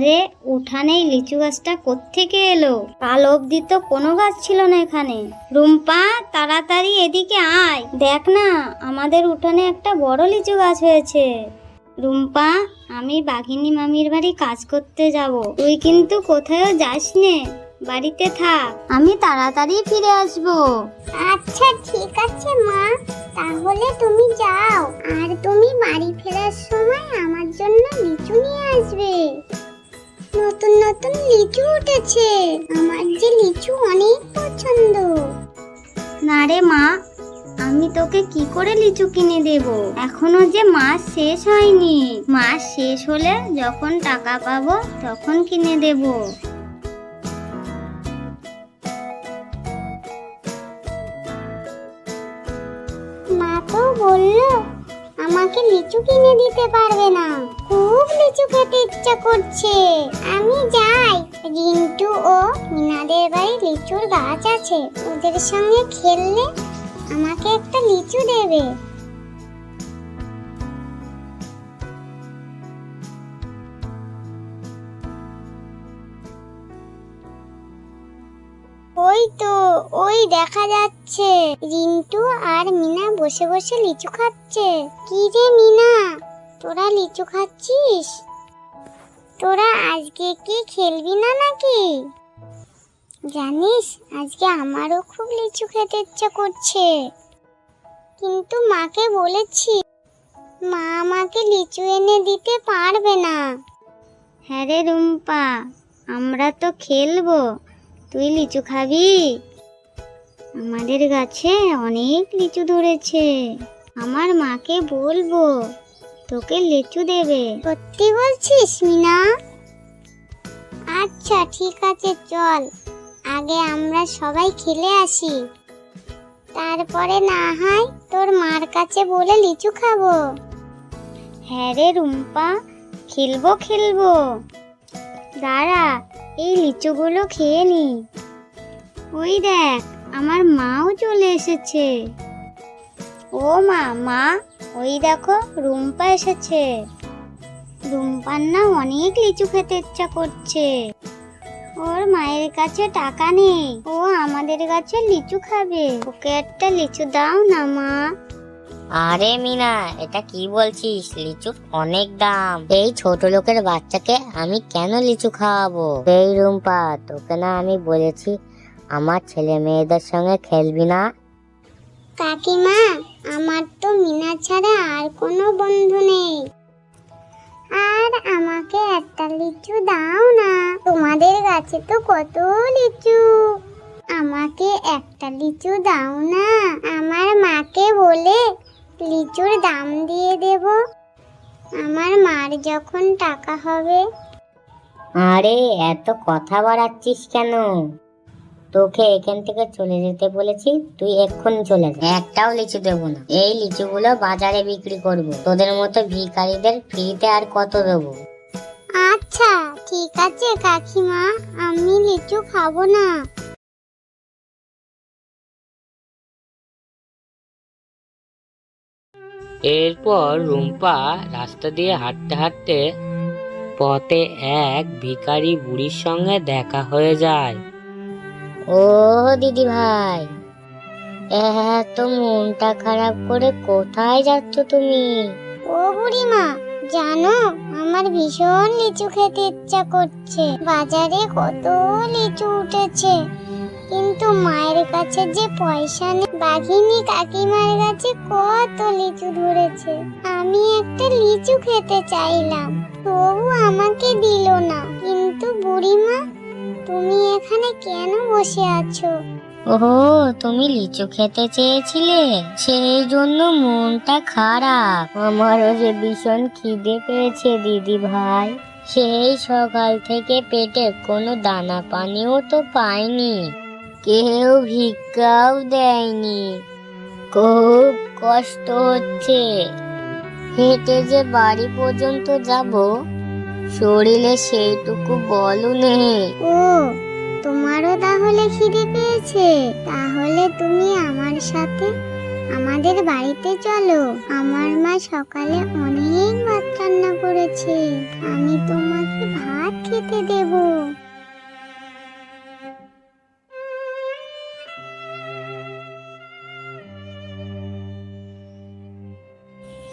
আরে, উঠানেই লিচু গাছটা কোত্থেকে এলো? কাল অবধি তো কোনো গাছ ছিল না এখানে। রুম্পা, তাড়াতাড়ি এদিকে আয়। দেখ না, আমাদের উঠানে একটা বড় লিচু গাছ হয়েছে। রুম্পা, আমি বাঘিনী মামির বাড়ি কাজ করতে যাব। তুই কিন্তু কোথাও যাস নে বাড়িতে থাক। আমি তাড়াতাড়ি ফিরে আসব। আচ্ছা ঠিক আছে, মা। তাহলে তুমি যাও। আর তুমি বাড়ি ফেরার সময় আমার জন্য লিচু নিয়ে আসবে। নতুন নতুন লিচু উঠেছে। আমার যে লিচু অনেক পছন্দ। না রে মা আমি তোকে কি করে লিচু কিনে দেব? এখনও যে মাস শেষ হয়নি। মাস শেষ হলে যখন টাকা পাবো তখন কিনে দেব। মা তো বলল আমাকে লিচু কিনে দিতে পারবে না। খুব লিচু খেতে ইচ্ছা করছে। আমি যাই। রিন্টু ও মিনাদের বাড়ি লিচুর গাছ আছে। ওদের সঙ্গে খেললে আমাকে একটা লিচু দেবে। ওই দেখা যাচ্ছে। রিন্টু আর মিনা বসে বসে লিচু খাচ্ছে। কি রে মিনা? তোরা লিচু খাচ্ছিস? তোরা আজকে কি খেলবি না নাকি? জানিস, আজকে আমারও খুব লিচু খেতে ইচ্ছে করছে। কিন্তু মাকে বলেছি, মা আমাকে লিচু এনে দিতে পারবে না। হ্যাঁ রে রুম্পা, আমরা তো খেলব। তুই লিচু খাবি? আমাদের গাছে অনেক লিচু ধরেছে। আমার মাকে বলব তোকে লিচু দেবে। সত্যি বলছিস মিনা? আচ্ছা ঠিক আছে চল। আগে আমরা সবাই খেলে আসি। তারপরে না হয় তোর মার কাছে বলে লিচু খাব। হ্যাঁ রে রুম্পা খেলব খেলব। দাঁড়া এই লিচুগুলো খেয়ে নি। ওই দেখ আমার মাও চলে এসেছে। ও মা মা ওই দেখো রুম্পা এসেছে। রুম্পার না অনেক লিচু খেতে ইচ্ছা করছে। ওর মায়ের কাছে টাকা নেই, ও আমাদের কাছে লিচু খাবে। ওকে একটা লিচু দাও না, মা। আরে মিনা, এটা কি বলছিস? লিচু অনেক দাম। এই ছোট লোকের বাচ্চাকে আমি কেন লিচু খাওয়াবো? এই রুম্পা, তোকে না আমি বলেছি আমার ছেলে মেয়েদের সঙ্গে খেলবি না। কাকিমা আমার তো মিনা ছাড়া আর কোনো বন্ধু নেই। আর আমাকে একটা লিচু দাও না। তোমাদের গাছে তো কত লিচু। আমাকে একটা লিচু দাও না। আমার মাকে বলে লিচুর দাম দিয়ে দেব। আমার মার যখন টাকা হবে। আরে এত কথা বাড়াচ্ছিস কেন? তোকে এখান থেকে চলে যেতে বলেছি তুই এক্ষুনি চলে যা। একটাও লিচু দেবো না। এই লিচুগুলো বাজারে বিক্রি করব। তোদের মতো ভিখারিদের ফ্রিতে আর কত দেবো? আচ্ছা ঠিক আছে কাকিমা আমি লিচু খাব না। এরপর রুম্পা রাস্তা দিয়ে হাঁটতে হাঁটতে পথে এক ভিখারি বুড়ির সঙ্গে দেখা হয়ে যায়। ও দিদি ভাই, এত মনটা খারাপ করে কোথায় যাচ্ছ তুমি? ও বুড়িমা, জানো আমার ভীষণ লিচু খেতে ইচ্ছা করছে। বাজারে কত লিচু উঠেছে। কিন্তু মায়ের কাছে যে পয়সা নেই, বাঘিনী কাকিমার কাছে কত লিচু ধরেছে। আমি একটা লিচু খেতে চাইলাম, তবু আমাকে দিল না। কিন্তু বুড়িমা তুমি এখানে কেন বসে আছো? ওহো, তুমি লিচু খেতে চেয়েছিলে সেই জন্য মনটা খারাপ। আমারও যে ভীষণ খিদে পেয়েছে, দিদি ভাই। সেই সকাল থেকে পেটে কোনো দানা পানিও তো পাইনি। কেউ ভিক্ষাও দেয়নি। খুব কষ্ট হচ্ছে। হেঁটে যে বাড়ি পর্যন্ত যাব শরীরে সেইটুকু বলও নেই। ও তোমারও তাহলে খিদে পেয়েছে। তাহলে তুমি আমার সাথে আমাদের বাড়িতে চলো। আমার মা সকালে অনেক ভাত রান্না করেছে। আমি তোমাকে ভাত খেতে খেতে দেবো।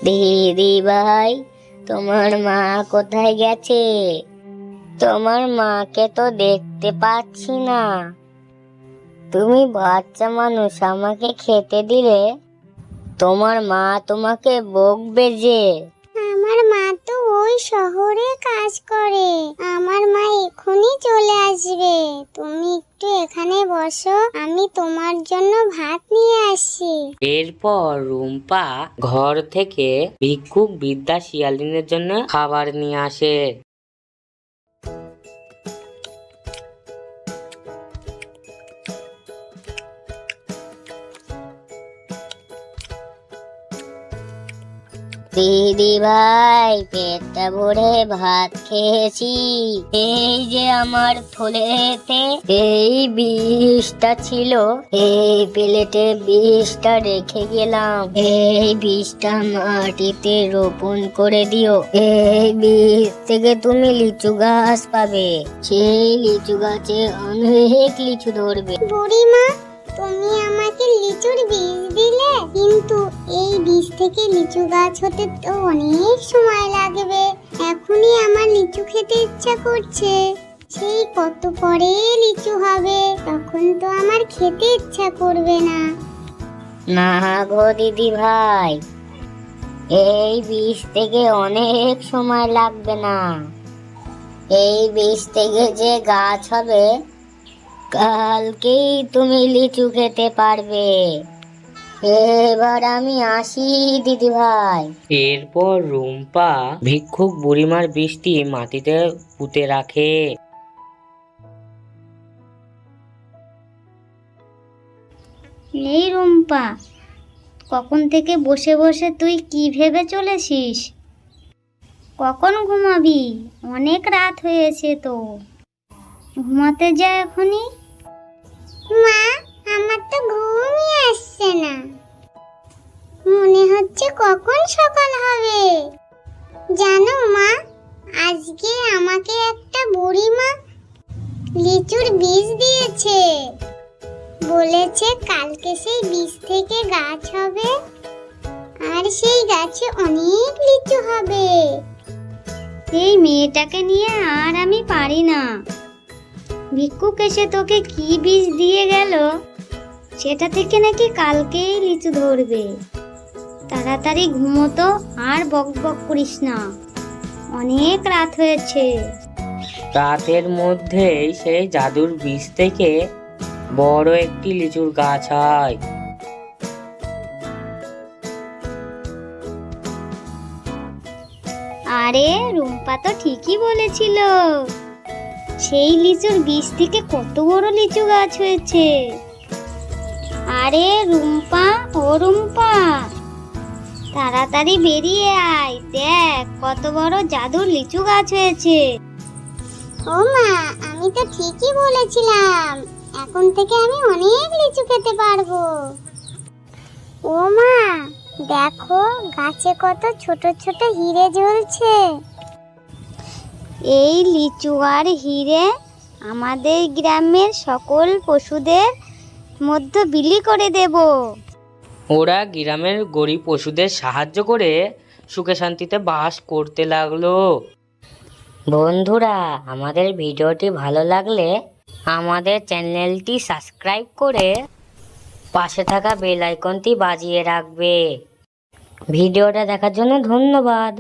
দিদি ভাই তোমার মা কোথায় গেছে? তোমার মাকে তো দেখতে পাচ্ছি না। তুমি বাচ্চা মানুষ, আমাকে খেতে দিলে? তোমার মা তোমাকে বকবে যে। আমার মা তো ওই শহরে কাজ করে। আমার মা এখনই চলে আসবে। তুমি একটু এখানে বসো, আমি তোমার জন্য ভাত নিয়ে আসি। এরপর রুম্পা ঘর থেকে ভিক্ষুক বিদ্যা শিয়ালিনের জন্য খাবার নিয়ে আসে। দিদি ভাই, পেটটা ভরে ভাত খেয়েছি। এই যে আমার ফুলেতে এই বিষটা ছিল, এই প্লেটে বিষটা রেখে গেলাম। এই বিষটা মাটিতে রোপণ করে দিও। এই বীজ থেকে তুমি লিচু গাছ পাবে। সেই লিচু গাছে অনেক লিচু ধরবে। বুড়িমা তুমি আমাকে লিচুর বীজ দিলে, কিন্তু এই বীজ থেকে লিচু গাছ হতে তো অনেক সময় লাগবে। এখনই আমার লিচু খেতে ইচ্ছা করছে। সেই কত পরে লিচু হবে, তখন তো আমার খেতে ইচ্ছা করবে না। না গো দিদি ভাই, এই বীজ থেকে অনেক সময় লাগবে না। এই বীজ থেকে যে গাছ হবে কালকেই তুমি লিচু খেতে পারবে। এবার আমি আসি দিদি ভাই। এরপর রুম্পা ভিক্ষুক বুড়িমার বৃষ্টি মাটিতে পুঁতে রাখে। এই রুম্পা কখন থেকে বসে বসে তুই কি ভেবে চলেছিস? কখন ঘুমাবি? অনেক রাত হয়েছে তো। ঘুমাতে যা এখনই। মা, আমার তো ঘুমই আসছে না। মনে হচ্ছে কখন সকাল হবে। জানো মা, আজকে আমাকে একটা বুড়িমা লিচুর বীজ দিয়েছে। বলেছে কালকে সেই বীজ থেকে গাছ হবে, আর সেই গাছে অনেক লিচু হবে। এই মেয়েটাকে নিয়ে আর আমি পারি না। ভিক্ষুক এসে তোকে কি বীজ দিয়ে গেল? সেটা থেকে নাকি কালকেই লিচু ধরবে। তাড়াতাড়ি ঘুমোতো আর বক বক করিস না। অনেক রাত হয়েছে। রাতের মধ্যেই সেই জাদুর বীজ থেকে বড় একটি লিচুর গাছ হয়। আরে রুম্পা তো ঠিকই বলেছিল। সেই লিচুর বীজ থেকে কত বড় লিচু গাছ হয়েছে? আরে রুম্পা, ও রুম্পা, তাড়াতাড়ি বেরিয়ে আয়। দেখ, কত বড় জাদুর লিচু গাছ হয়েছে। ও মা, আমি তো ঠিকই বলেছিলাম। এখন থেকে আমি অনেক লিচু খেতে পারব। ও মা, দেখো, গাছে কত ছোট ছোট হিরে ঝুলছে। এই লিচু আর হিরে আমাদের গ্রামের সকল পশুদের মধ্যে বিলি করে দেব। ওরা গ্রামের গরিব পশুদের সাহায্য করে সুখে শান্তিতে বাস করতে লাগল। বন্ধুরা আমাদের ভিডিওটি ভালো লাগলে আমাদের চ্যানেলটি সাবস্ক্রাইব করে পাশে থাকা বেল আইকনটি বাজিয়ে রাখবে। ভিডিওটা দেখার জন্য ধন্যবাদ।